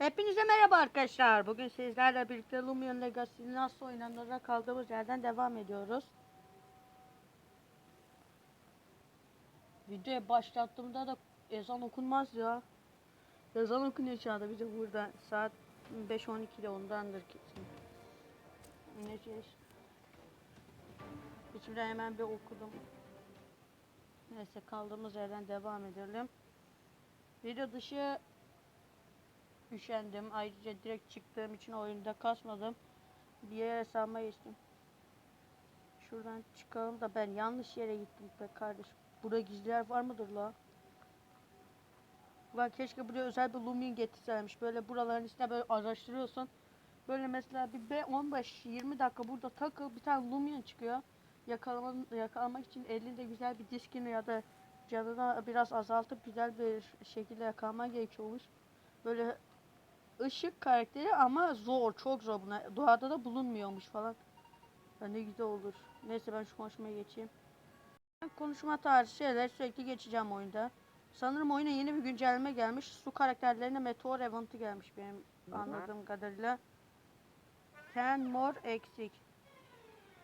Hepinize merhaba arkadaşlar. Bugün sizlerle birlikte Lumion Legacy nasıl oynanır'a kaldığımız yerden devam ediyoruz. Videoya başlattığımda da ezan okunmaz ya. Ezan okunuyor şu anda bize burada. Saat 5.12'de ondandır kesin. Neyse. Şimdi hemen bir okudum. Neyse kaldığımız yerden devam edelim. Video dışı üşendim. Ayrıca direkt çıktığım için oyunda kasmadım. Diğer hesabıma geçtim. Şuradan çıkalım da ben yanlış yere gittim be kardeşim. Burada gizliler var mıdır la? Ulan keşke buraya özel bir Lumion getirseymiş. Böyle buraların içinde böyle araştırıyorsun. Böyle mesela bir 15-20 dakika burada takıl bir tane Lumion çıkıyor. Yakalama, yakalamak için elinde güzel bir diskini ya da canını biraz azaltıp güzel bir şekilde yakalaman gerekiyormuş. Böyle ışık karakteri ama zor, çok zor buna. Doğada da bulunmuyormuş falan. Ya ne güzel olur. Neyse ben şu konuşmaya geçeyim. Konuşma tarzı şeyler sürekli geçeceğim oyunda. Sanırım oyuna yeni bir güncelleme gelmiş. Su karakterlerine meteor event'i gelmiş benim anladığım kadarıyla. 10 more eksik.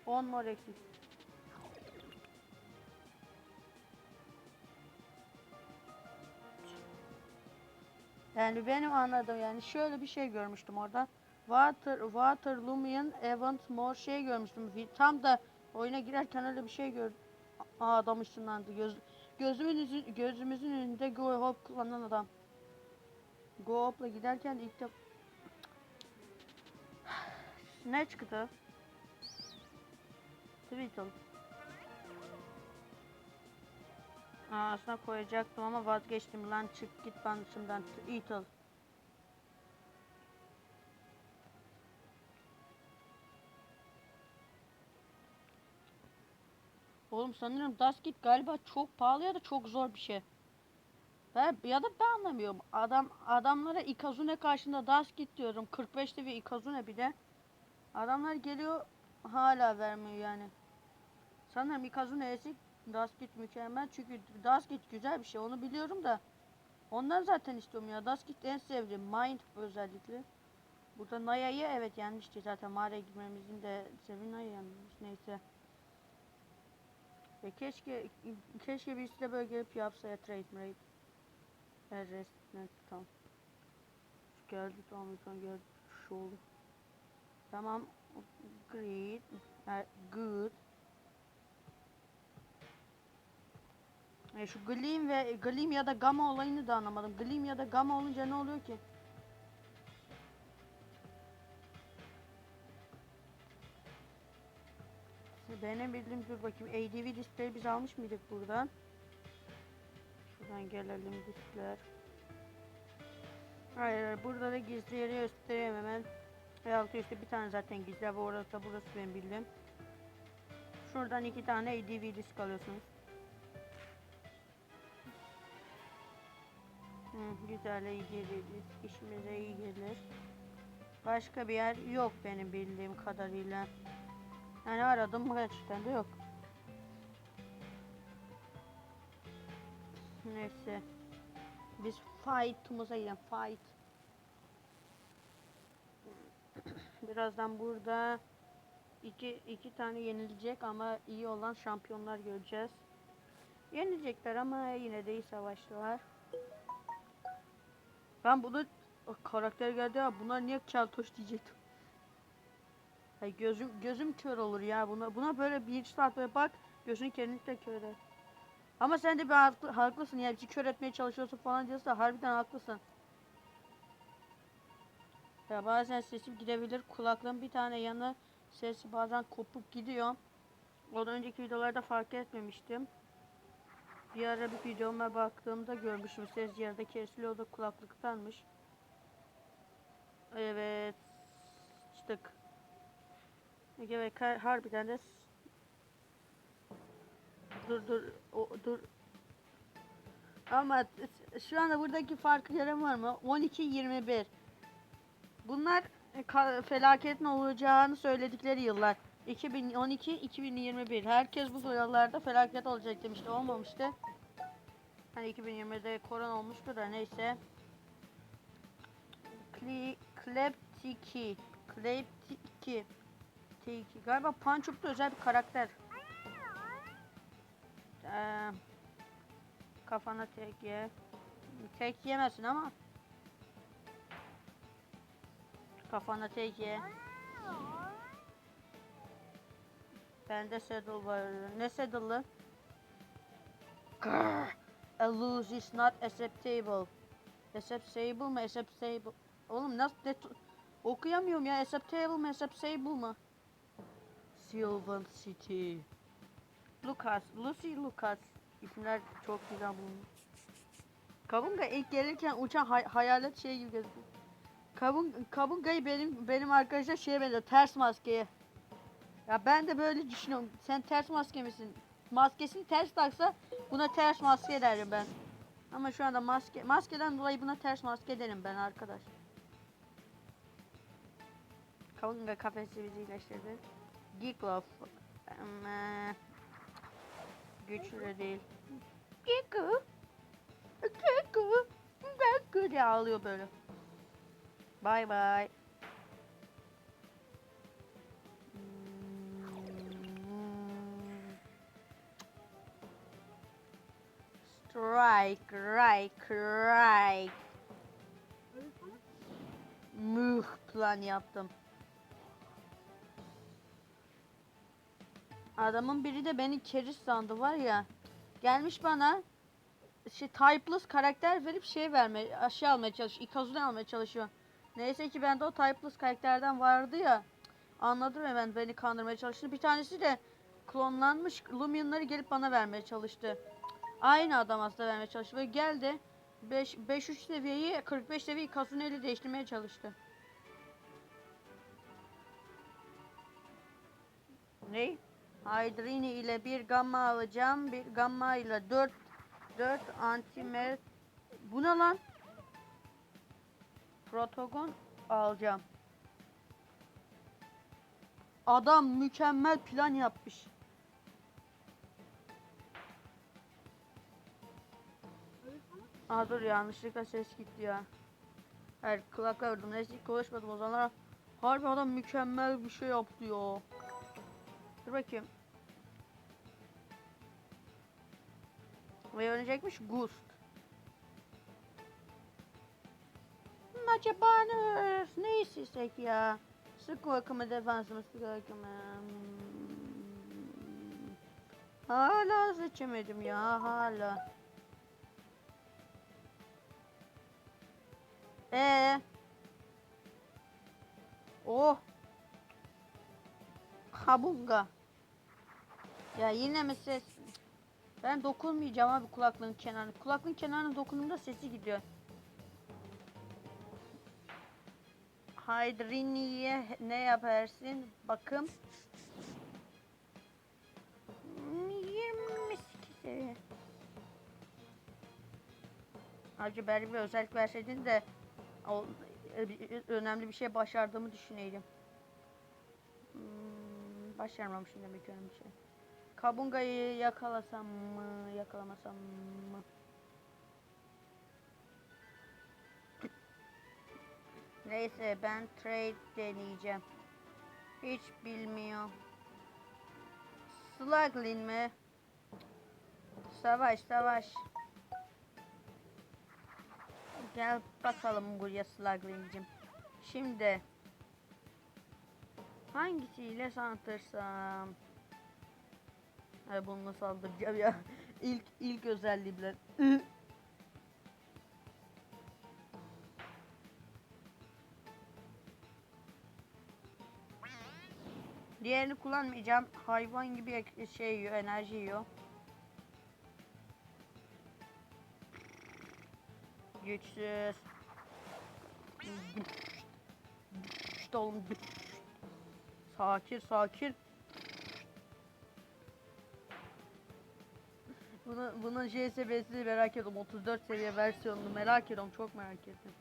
10 more eksik. Yani benim anladığım yani şöyle bir şey görmüştüm orada. Water, Water Lumion Event More şey görmüştüm. Tam da oyuna girerken öyle bir şey gördüm. Aa adam ışınlandı. Göz, gözümün yüzü- gözümüzün önünde Go Hop kullanan adam. Go Hop'la giderken ilk defa... ne çıktı? Tweetle. Aa, aslında koyacaktım ama vazgeçtim lan çık git banışımdan Tweetle. Oğlum sanırım Dustkit galiba çok pahalı ya da çok zor bir şey. Ben, ya da ben anlamıyorum. Adam adamlara Ikazune karşında Dustkit diyorum. 45'te bir Ikazune bir de. Adamlar geliyor hala vermiyor yani. Sanırım Ikazune Dustkit mükemmel çünkü Dustkit güzel bir şey onu biliyorum da. Ondan zaten istiyorum ya. Dustkit en sevdiğim. Mind özellikle. Burada Naya'yı evet yenmişti zaten. Mağaraya girmemizin de sebebi Naya yenmiş. Neyse. Ya keşke keşke birisi de böyle gelip yapsa ya trade rate. Evet resmen tamam. Geldi tamam lütfen geldi. Şu oldu. Tamam. Great. Ha, Good. E şu Gleam ve Gleam ya da Gamma olayını da anlamadım. Gleam ya da Gamma olunca ne oluyor ki? Benim bildiğim dur bakayım. ADV diskleri biz almış mıydık buradan? Şuradan gelelim diskler. Hayır burada da gizli yeri göstereyim hemen. Ve altı üstte bir tane zaten gizli ve orası da burası benim bildiğim. Şuradan iki tane ADV disk alıyorsunuz. Güzel ADV disk işimize iyi gelir. Başka bir yer yok benim bildiğim kadarıyla. Yani aradım gerçekten de yok. Neyse. Biz fight'ımıza gidelim. Fight. Birazdan burada iki, iki tane yenilecek ama iyi olan şampiyonlar göreceğiz. Yenilecekler ama yine de iyi savaştılar. Ben bunu karakter geldi ya bunlar niye keltoş diyecektim. Ay gözüm gözüm kör olur ya buna buna böyle bir saat böyle bak gözün kesinlikle kör eder. Ama sen de bir haklı, haklısın ya bizi kör etmeye çalışıyorsun falan diyorsun da harbiden haklısın. Ya bazen sesim gidebilir kulaklığın bir tane yanı sesi bazen kopup gidiyor. Ondan önceki videolarda fark etmemiştim. Bir ara bir videoma baktığımda görmüşüm ses yarıda kesiliyor o da kulaklıktanmış. Evet. Çıktık. Evet harbiden de dur dur o, dur ama şu anda buradaki farkı gören var mı 12 21 bunlar e, felaketin olacağını söyledikleri yıllar 2012 2021 herkes bu yıllarda felaket olacak demişti olmamıştı hani 2020'de korona olmuştu da neyse Kleptiki. Kleptiki. Tiki. Galiba Pançuk'ta özel bir karakter. Ee, kafana tek ye. Tek yemesin ama. Kafana tek ye. Bende saddle var. Ne saddle'ı? A lose is not acceptable. Acceptable mı? Acceptable. Oğlum nasıl de okuyamıyorum ya. Acceptable mı? Acceptable mı? Sylvan City. Lucas. Lucy Lucas. İsimler çok güzel bulmuş. Kabunga ilk gelirken uçan hay- hayalet şey gibi gözüküyor. Kabun Kabunga'yı benim benim arkadaşlar şeye benziyor. Ters maskeye. Ya ben de böyle düşünüyorum. Sen ters maske misin? Maskesini ters taksa buna ters maske derim ben. Ama şu anda maske maskeden dolayı buna ters maske derim ben arkadaş. Kavunga kafesi bizi iyileştirdi. Geeklof. Ama güçlü de değil. Geeko. Geeko. Geeko diye ağlıyor böyle. Bye bye. Strike, right, right. Müh plan yaptım. Adamın biri de beni keriz sandı var ya. Gelmiş bana şey typeless karakter verip şey verme aşağı almaya çalışıyor. Ikazune almaya çalışıyor. Neyse ki bende o typeless karakterden vardı ya. Anladım hemen beni kandırmaya çalıştı. Bir tanesi de klonlanmış Lumia'ları gelip bana vermeye çalıştı. Aynı adam aslında vermeye çalıştı. Ve geldi 5 5 3 seviyeyi 45 seviyeyi Kazune ile değiştirmeye çalıştı. Ne? Hydrini ile bir gamma alacağım. Bir gamma ile 4 4 antimer Bu ne lan? Protogon alacağım. Adam mükemmel plan yapmış. Aa dur yanlışlıkla ses gitti ya. Hayır kulakla vurdum. Neyse ki konuşmadım o zamanlar. Harbi adam mükemmel bir şey yaptı ya. Dur bakayım. Ve ölecekmiş Ghost. Hmm, Acaba ne, istesek ya? Sık bakımı defansımı sık bakımı. Hmm. Hala seçemedim ya hala. Ee. Oh. Kabunga. Ya yine mi ses? Ben dokunmayacağım abi kulaklığın kenarına. Kulaklığın kenarına dokunduğumda sesi gidiyor. Haydrini'ye ne yaparsın? Bakım. Hmm, 22 seviye. Acı bir özellik verseydin de önemli bir şey başardığımı düşüneydim. Hmm, başarmamışım demek ki önemli bir şey. Kabunga'yı yakalasam mı, yakalamasam mı? Neyse ben trade deneyeceğim. Hiç bilmiyor. Sluglin mi? Savaş savaş. Gel bakalım buraya Sluglin'cim. Şimdi hangisiyle saldırsam? Ay bununla saldıracağım ya. İlk ilk özelliği. Diğerini kullanmayacağım. Hayvan gibi şey yiyor, enerji yiyor. Güçsüz. Oğlum. Sakin sakin. Bunu, bunun J seviyesini merak ediyorum. 34 seviye versiyonunu merak ediyorum. Çok merak ettim.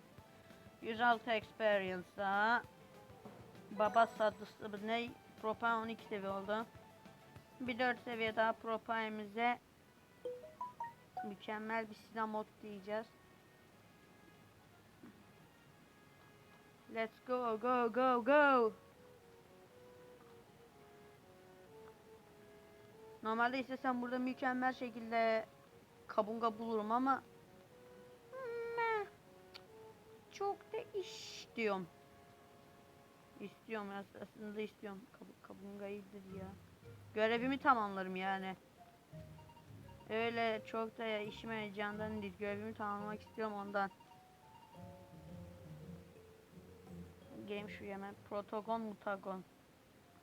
106 experience daha. Baba sadısı ne? Propane 12 seviye oldu. Bir 4 seviye daha Propane'imize mükemmel bir silah mod diyeceğiz. Let's go go go go. Normalde istesem burada mükemmel şekilde kabunga bulurum ama çok da istiyorum. İstiyorum as- aslında istiyorum. Kab kabunga iyidir ya. Görevimi tamamlarım yani. Öyle çok da işime candan değil. Görevimi tamamlamak istiyorum ondan. Game şu hemen. Protagon mutagon.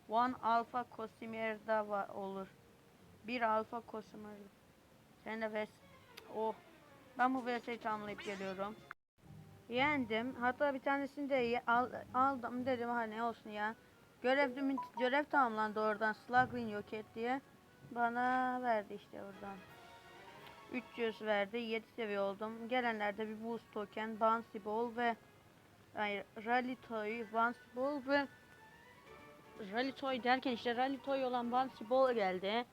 One alpha Cosimer da var olur. Bir alfa Cosimer. Sen de ves. Oh. Ben bu VS'yi tamamlayıp geliyorum. Yendim. Hatta bir tanesini de al, aldım dedim ha ne olsun ya. Görev, görev tamamlandı oradan. Slughwing yok et diye. Bana verdi işte oradan. 300 verdi. 7 seviye oldum. Gelenlerde bir boost token, bouncy ball ve Hayır, Rally Toy, Bouncy Ball ve Rally Toy derken işte Rally Toy olan Bouncy Ball geldi.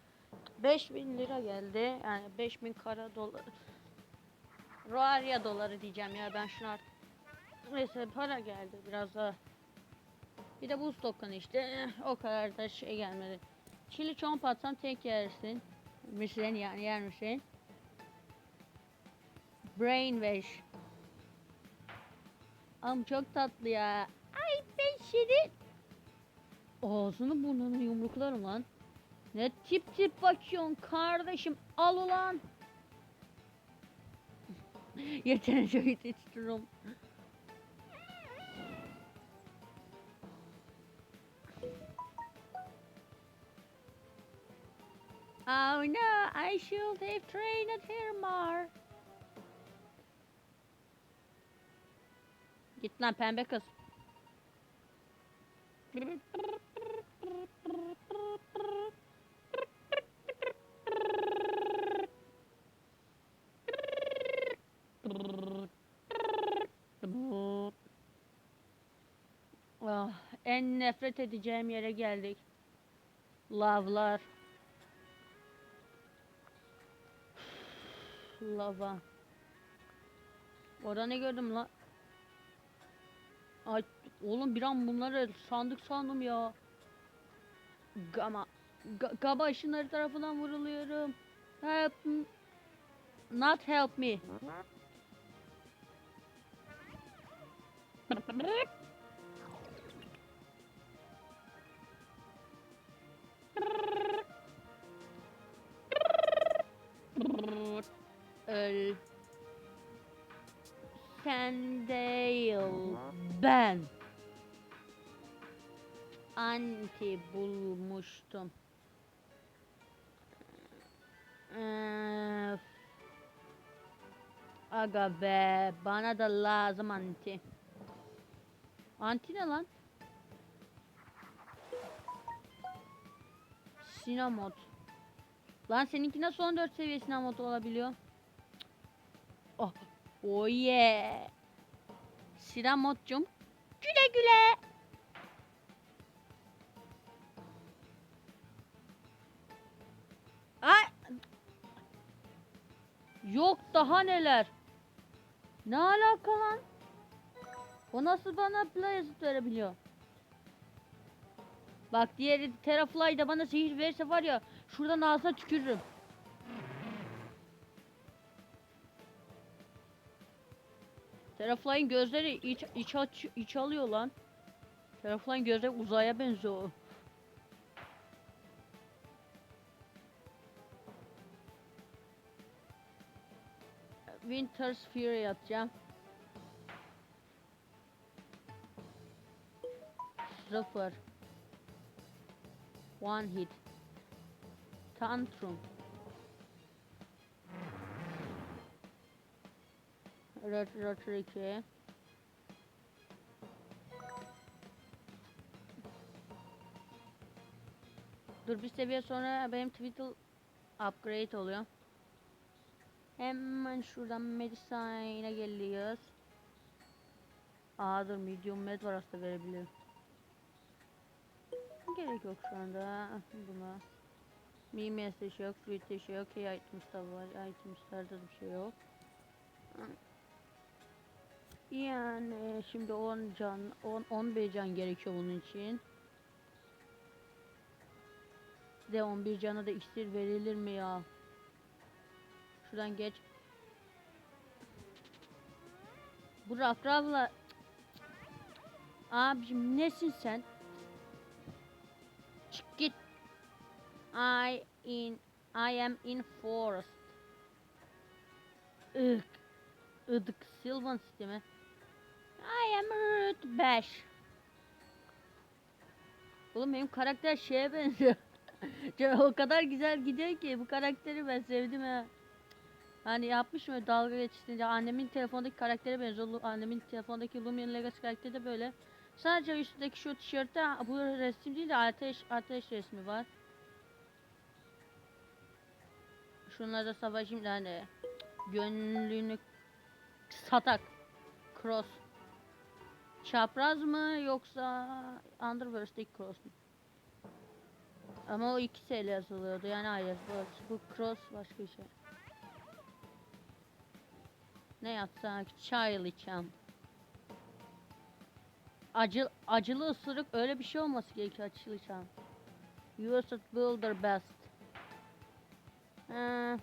5000 lira geldi. Yani 5000 kara dolar. Roarya doları diyeceğim ya ben şuna artık. Neyse para geldi biraz daha. Bir de boost token işte. eh, O kadar da şey gelmedi. Çili çomp atsam tek yersin. Misin yani yer misin? Brain Wash. Am çok tatlı ya. Ay ben seni. Ağzını burnunu yumruklarım lan. Ne tip tip bakıyorsun kardeşim al ulan. Yeterince yetiştiriyorum. Oh no, I should have trained her more. Git lan pembe kız. Ah, en nefret edeceğim yere geldik. Lavlar. Lava. Orada ne gördüm la? Oğlum bir an bunları sandık sandım ya. Gama. Ga Gaba ışınları tarafından vuruluyorum. Help. Not help me. Öl. Sen değil. Ben. Anti bulmuştum. Öf. Aga be, bana da lazım anti. Anti ne lan? Sinamot. Lan seninki nasıl 14 seviye sinamot olabiliyor? Oh, oh yeah. Sinamotcum. Güle güle. Ay. Yok daha neler. Ne alaka lan? O nasıl bana Blazed verebiliyor? Bak diğeri Terafly da bana sihir verirse var ya şuradan ağzına tükürürüm. Terafly'in gözleri iç, iç, aç, iç alıyor lan. Terafly'in gözleri uzaya benziyor. Winter's Fury atacağım. Sıfır. One hit. Tantrum. Rot Rotary 2. Dur bir seviye sonra benim Twiddle upgrade oluyor. Hemen şuradan Medicine'e geliyoruz. Aa dur medium med var aslında verebilirim. Gerek yok şu anda buna. Mimi şey yok, fruit şey yok, key items da var, items'larda da bir şey yok. Yani şimdi 10 can, 10 11 can gerekiyor bunun için. De 11 cana da iksir verilir mi ya? Şuradan geç. Bu rafrafla Abicim nesin sen? Çık git. I in I am in forest. Irk. Idık Sylvan sistemi. I am Root 5. Oğlum benim karakter şeye benziyor. O kadar güzel gidiyor ki bu karakteri ben sevdim ha. Hani yapmış mı dalga geçtiğince annemin telefondaki karaktere benziyor. Annemin telefondaki Lumion Legacy karakteri de böyle. Sadece üstteki şu tişörtte bu resim değil de ateş ateş resmi var. Şunları da savaşayım da gönlünü satak. Cross. Çapraz mı yoksa Underverse'deki cross mu? Ama o iki TL yazılıyordu yani hayır bu, bu cross başka bir şey. Ne yapsak? Çay içeceğim. Acı, acılı ısırık öyle bir şey olması gerekiyor acılı içeceğim. Used Builder Best. Ee,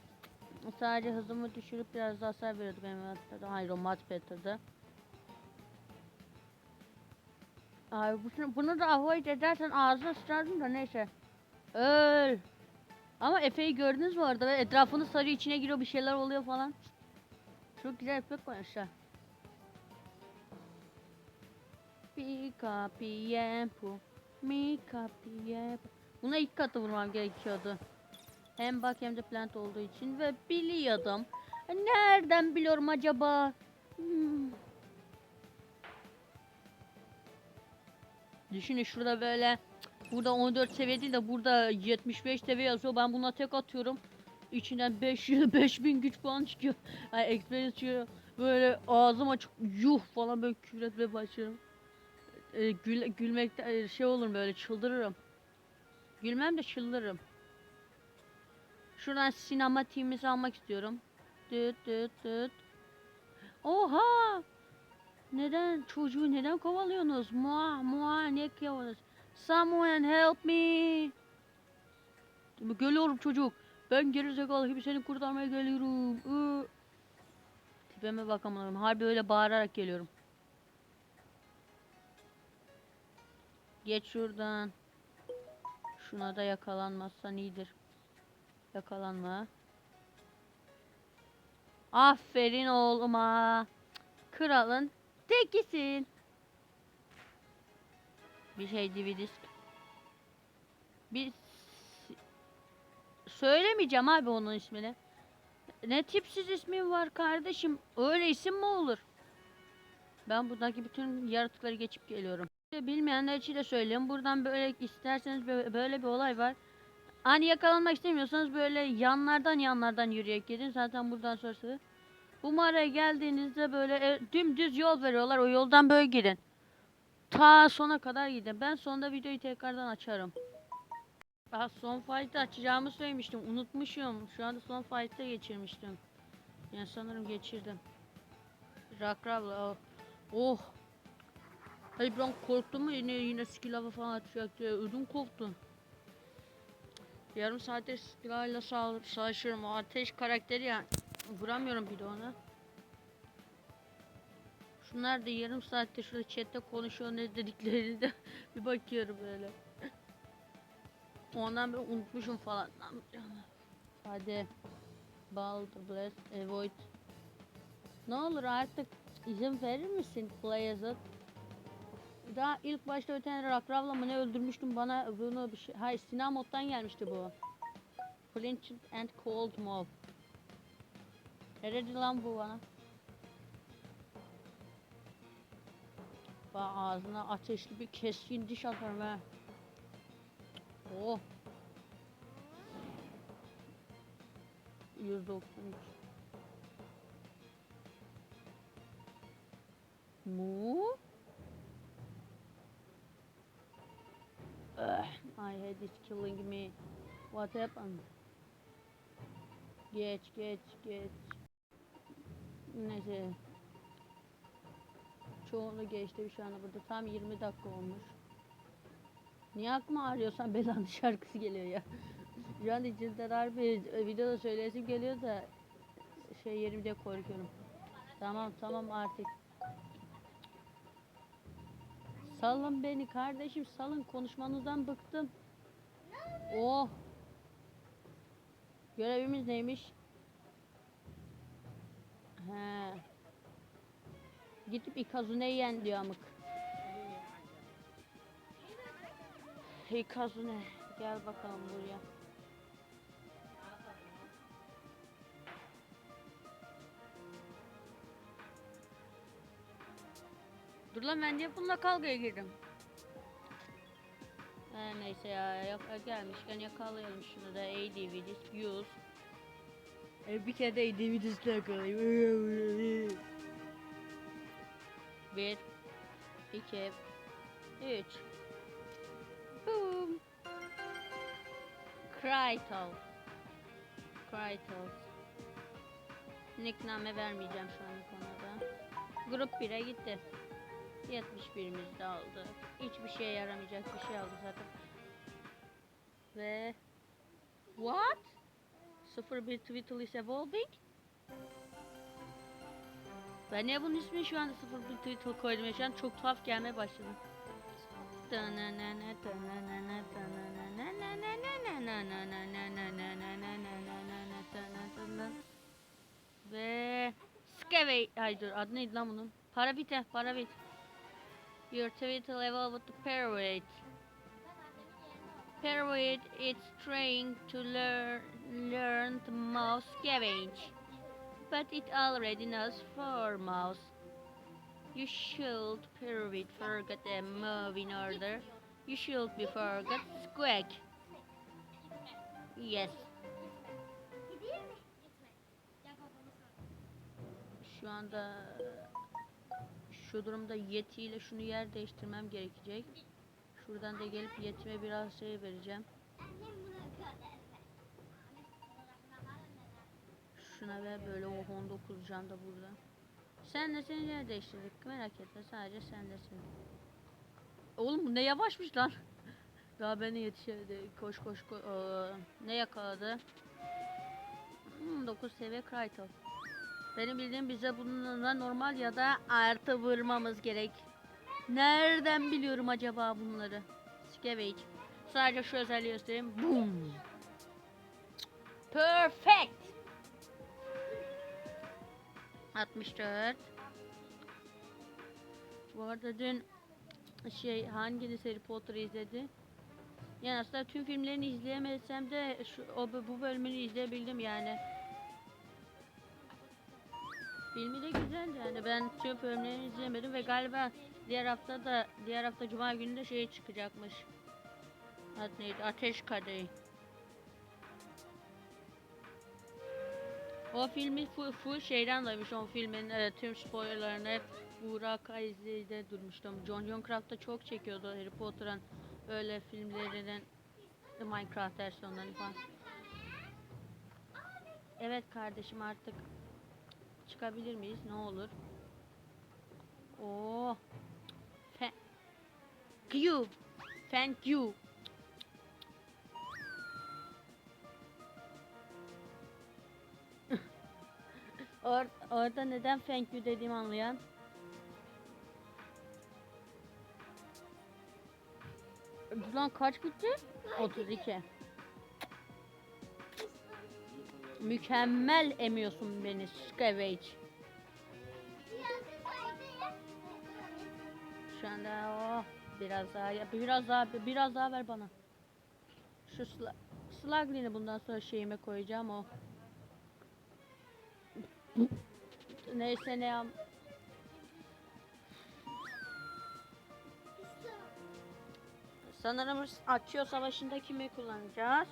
sadece hızımı düşürüp biraz daha hasar veriyordu benim hayatta. Hayır o much better'dı. Ay bunu, bunu da avoid edersen ağzına sıçardım da neyse. Öl. Ama Efe'yi gördünüz mü orada? Etrafını sarı içine giriyor bir şeyler oluyor falan. Çok güzel efekt koymuşlar. Pika piyepu. Mika piyepu. Buna ilk katı vurmam gerekiyordu. Hem bak hem de plant olduğu için ve biliyordum. Nereden biliyorum acaba? Hmm. Düşünün şurada böyle burada 14 seviye değil de burada 75 seviye yazıyor. Ben buna tek atıyorum. İçinden 500 5000 güç puan çıkıyor. Yani experience çıkıyor. Böyle ağzım açık yuh falan böyle küfür etmeye başlıyorum. Ee, gül, gülmekten e, şey olur böyle çıldırırım. Gülmem de çıldırırım. Şuradan sinematiğimizi almak istiyorum. Düt düt düt. Oha! Neden çocuğu neden kovalıyorsunuz? Mua mua ne kovalıyorsunuz? Someone help me. Geliyorum çocuk. Ben gerizekalı gibi seni kurtarmaya geliyorum. Iı. Tipime bakamıyorum. Harbi öyle bağırarak geliyorum. Geç şuradan. Şuna da yakalanmazsan iyidir. Yakalanma. Aferin oğluma. Kralın tekisin. Bir şey. Bir s- söylemeyeceğim abi onun ismini. Ne tipsiz ismin var kardeşim? Öyle isim mi olur? Ben buradaki bütün yaratıkları geçip geliyorum. Bilmeyenler için de söyleyeyim. Buradan böyle isterseniz bö- böyle bir olay var. Hani yakalanmak istemiyorsanız böyle yanlardan yanlardan yürüyerek gidin. Zaten buradan sonrası. Bu mağaraya geldiğinizde böyle e, dümdüz yol veriyorlar. O yoldan böyle gidin. Ta sona kadar gidin. Ben sonunda videoyu tekrardan açarım. Daha son fight'ı açacağımı söylemiştim. Unutmuşum. Şu anda son fight'ta geçirmiştim. Yani sanırım geçirdim. Rakravla. Oh. Hayır ben korktum mu yine yine skill hava falan atacak diye ödüm koptu. Yarım saattir skill'larla sağ, savaşıyorum. O ateş karakteri ya. Vuramıyorum bir de ona. Şunlar da yarım saattir şurada chatte konuşuyor ne dediklerini de bir bakıyorum böyle. Ondan bir unutmuşum falan. Hadi. Bald, bless, avoid. Ne olur artık izin verir misin play as it? Daha ilk başta öten Rakrav'la mı ne öldürmüştüm bana bunu bir şey... Hayır Sinan gelmişti bu. Flinched and Cold Mob. Nerede lan bu bana? Bak ağzına ateşli bir keskin diş atarım ha. Oh. 193. Mu? Ugh, my head is killing me. What happened? Geç geç geç. Neyse. çoğunu geçti şu anda burada. Tam 20 dakika olmuş. Niye aklıma ağrıyorsan belanın şarkısı geliyor ya. şu an içinden harbi videoda söyleyesim geliyor da şey yerim diye korkuyorum. Tamam tamam artık. Salın beni kardeşim salın konuşmanızdan bıktım. Oh. Görevimiz neymiş? He. Gidip Ikazune yen diyor amık. Ikazune gel bakalım buraya. Dur lan ben niye bununla kavgaya girdim? Her neyse ya yak- gelmişken yakalayalım şunu da ADV'dis use. E, bir kere de ADV'dis'le yakalayayım. Bir, iki, üç. Krytol. Krytol. Nickname vermeyeceğim şu an bu konuda. Grup 1'e gitti. 71'imiz de aldı. Hiçbir şeye yaramayacak bir şey aldı zaten. Ve What? 01 Twiddle is evolving? Ben niye bunun ismini şu anda 01 Twiddle koydum? Şu an çok tuhaf gelmeye başladı. Ve Skevey, hayır dur adı neydi lan bunun? Parabite, Parabit. Your Twiddle evolved to Parabit. Parrot is trying to learn learn the mouse scavenge, but it already knows four mouse. You should Parrot forget the moving order. You should be forget squawk. Yes. Şu anda şu durumda Yeti ile şunu yer değiştirmem gerekecek. Şuradan da gelip Yeti'me biraz şey vereceğim. Şuna ver böyle o 19 can da burada. Sen de seni yer değiştirdik merak etme sadece sen de sen. Oğlum ne yavaşmış lan. Daha beni yetişemedi. Koş koş koş. Aa, ne yakaladı? Hmm, 9 seviye Krytov. Benim bildiğim bize bununla normal ya da artı vurmamız gerek. Nereden biliyorum acaba bunları? Scavenge. Sadece şu özelliği göstereyim. Boom. Perfect. 64. Bu arada dün şey hanginiz Harry Potter'ı izledi? Yani aslında tüm filmlerini izleyemesem de şu o bu bölümünü izleyebildim yani. Filmi de güzeldi yani ben tüm bölümlerini izleyemedim ve galiba diğer hafta da diğer hafta cuma günü de şey çıkacakmış. Adı neydi? Ateş Kadehi. O filmi full, full şeyden duymuş o filmin e, tüm spoilerlarını Burak Aizli'de durmuştum. John John Craft'ta çok çekiyordu Harry Potter'ın öyle filmlerinin The Minecraft versiyonlarını falan. Evet kardeşim artık çıkabilir miyiz? Ne olur? Oo. Thank you. Thank you. Or orada neden thank you dediğimi anlayan. Lan kaç bitti? 32. Mükemmel emiyorsun beni Scavenge. Şu anda oh, biraz daha ya biraz daha biraz daha ver bana. Şu sla- Slugline'i bundan sonra şeyime koyacağım o. Neyse ne yap. Sanırım Akio Savaşı'nda kimi kullanacağız?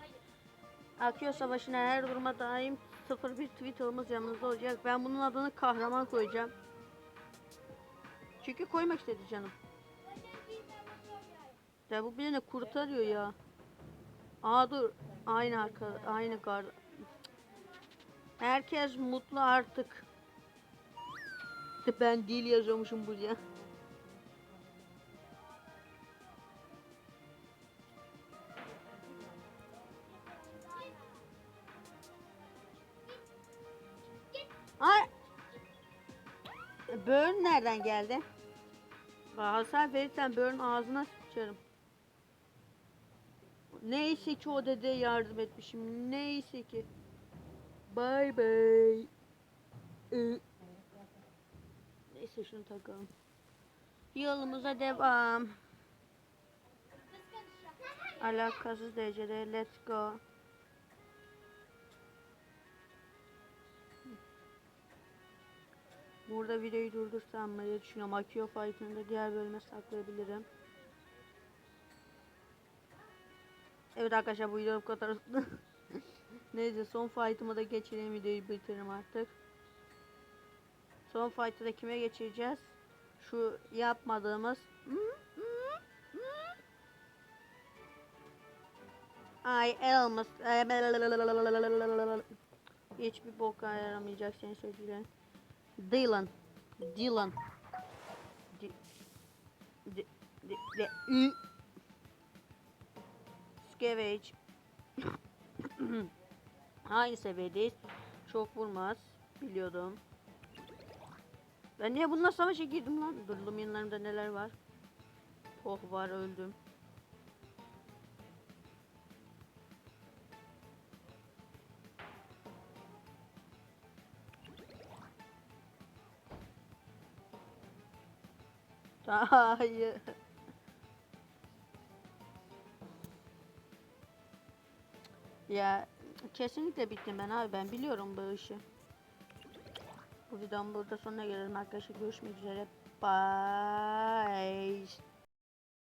Akio Savaşı'na her duruma daim 01 Twitter'ımız yanımızda olacak. Ben bunun adını kahraman koyacağım. Çünkü koymak istedi canım. Ya bu beni kurtarıyor ya. Aa dur. Aynı arka, aynı gar. Herkes mutlu artık. Ben değil yazıyormuşum buraya. Nereden geldi? Hasar verirsen Burn ağzına sıçarım. Neyse ki o dede yardım etmişim. Neyse ki. Bye bye. Ee, Neyse şunu takalım. Yolumuza devam. Alakasız derecede let's go. Burada videoyu durdursam mı diye düşünüyorum. Akio Fight'ını da diğer bölüme saklayabilirim. Evet arkadaşlar bu video bu kadar. Neyse son fight'ıma da geçelim videoyu bitirelim artık. Son fight'ı da kime geçireceğiz? Şu yapmadığımız Ay Elmas Hiçbir boka yaramayacak senin sözcülerin. Dylan. Dylan. Ü. Scavenge. Aynı seviyedeyiz. Çok vurmaz. Biliyordum. Ben niye bununla savaşa girdim lan? Dur Lumia'larımda neler var? Oh var öldüm. Ya kesinlikle bittim ben abi ben biliyorum bu işi. Bu videonun burada sonuna gelelim arkadaşlar görüşmek üzere. Bye.